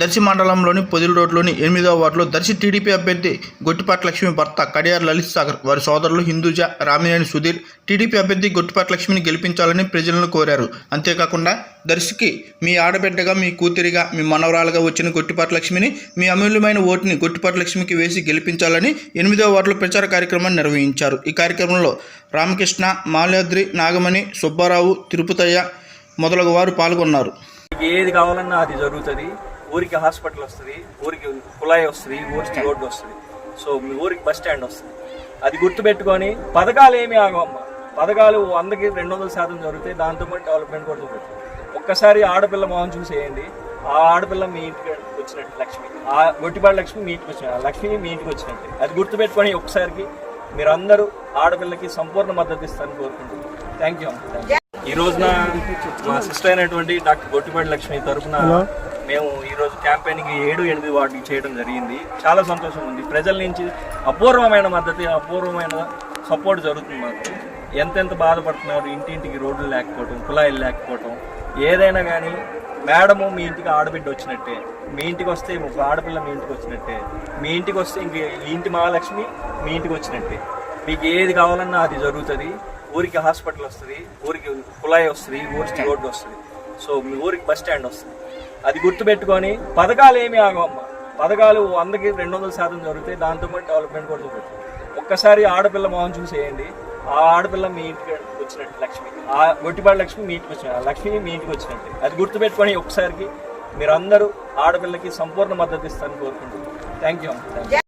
దర్శి మండలంలోని పొదిలి రోడ్లోని ఎనిమిదవ వార్డులో దర్శి టీడీపీ అభ్యర్థి గొట్టిపాటి లక్ష్మి భర్త కడియార్ లలిత్ సాగర్. వారి సోదరులు హిందూజ రామినేని సుధీర్ టీడీపీ అభ్యర్థి గొట్టిపాటి లక్ష్మిని గెలిపించాలని ప్రజలను కోరారు. అంతేకాకుండా దర్శికి మీ ఆడబిడ్డగా మీ కూతురిగా మీ మనవరాలుగా వచ్చిన గొట్టిపాటి లక్ష్మిని మీ అమూల్యమైన ఓటుని గొట్టిపాటి లక్ష్మికి వేసి గెలిపించాలని ఎనిమిదవ వార్డులో ప్రచార కార్యక్రమాన్ని నిర్వహించారు. ఈ కార్యక్రమంలో రామకృష్ణ మాల్యాద్రి నాగమణి సుబ్బారావు తిరుపతయ్య మొదలగు వారు పాల్గొన్నారు. ఏది కావాలన్నా అది జరుగుతుంది. ఊరికి హాస్పిటల్ వస్తుంది ఊరికి కుళాయి వస్తుంది ఊరికి రోడ్డు వస్తుంది. సో మీ ఊరికి బస్ స్టాండ్ వస్తుంది. అది గుర్తుపెట్టుకొని పథకాలు ఏమి ఆగవమ్మ. పథకాలు వందకి రెండు వందల శాతం జరుగుతాయి దాంతో పాటు డెవలప్మెంట్ కూడా జరుగుతుంది. ఒక్కసారి ఆడపిల్ల మొహం చూసేయండి. ఆ ఆడపిల్ల మీ ఇంటికి వచ్చినట్టు లక్ష్మి. ఆ గొట్టిపాడు లక్ష్మి మీ ఇంటికి వచ్చిన లక్ష్మి మీ ఇంటికి వచ్చినట్టు. అది గుర్తుపెట్టుకొని ఒక్కసారికి మీరందరూ ఆడపిల్లకి సంపూర్ణ మద్దతు ఇస్తారని కోరుకుంటున్నాను థ్యాంక్ యూ ఈ రోజున మా సిస్టర్ అయినటువంటి డాక్టర్ గొట్టిపాటి లక్ష్మి తరఫున మేము ఈరోజు క్యాంపెయినింగ్ ఏడు ఎనిమిది వాటికి చేయడం జరిగింది. చాలా సంతోషం ఉంది. ప్రజల నుంచి అపూర్వమైన మద్దతు అపూర్వమైన సపోర్ట్ జరుగుతుంది మాకు. ఎంతెంత బాధపడుతున్నారు ఇంటింటికి రోడ్లు లేకపోవటం కుళాయిలు లేకపోవటం ఏదైనా కానీ మేడము మీ ఇంటికి ఆడబిడ్డ వచ్చినట్టే మీ ఇంటికి వస్తే ఒక ఆడపిల్ల మీ ఇంటికి వచ్చినట్టే మీ ఇంటికి వస్తే ఇంక ఈ ఇంటి మహాలక్ష్మి మీ ఇంటికి వచ్చినట్టే. మీకు ఏది కావాలన్నా అది జరుగుతుంది. ఊరికి హాస్పిటల్ వస్తుంది ఊరికి కుళాయి వస్తుంది ఊరికి రోడ్డు వస్తుంది. సో మీ ఊరికి బస్ స్టాండ్ వస్తుంది. అది గుర్తుపెట్టుకొని పథకాలు ఏమి ఆగమ్మ పథకాలు వందకి రెండు వందల శాతం జరిగితే దాంతో పాటు డెవలప్మెంట్ కూడా జరుగుతుంది ఒక్కసారి ఆడపిల్ల మొహం చూసేయండి. ఆ ఆడపిల్ల మీ ఇంటికి వచ్చినట్టు లక్ష్మి. ఆ గొట్టిపాడు లక్ష్మి మీ ఇంటికి వచ్చినట్టు లక్ష్మి మీ ఇంటికి వచ్చినట్టు. అది గుర్తుపెట్టుకొని ఒక్కసారికి మీరందరూ ఆడపిల్లకి సంపూర్ణ మద్దతు ఇస్తారని కోరుకుంటున్నాను థ్యాంక్ యూ థ్యాంక్ యూ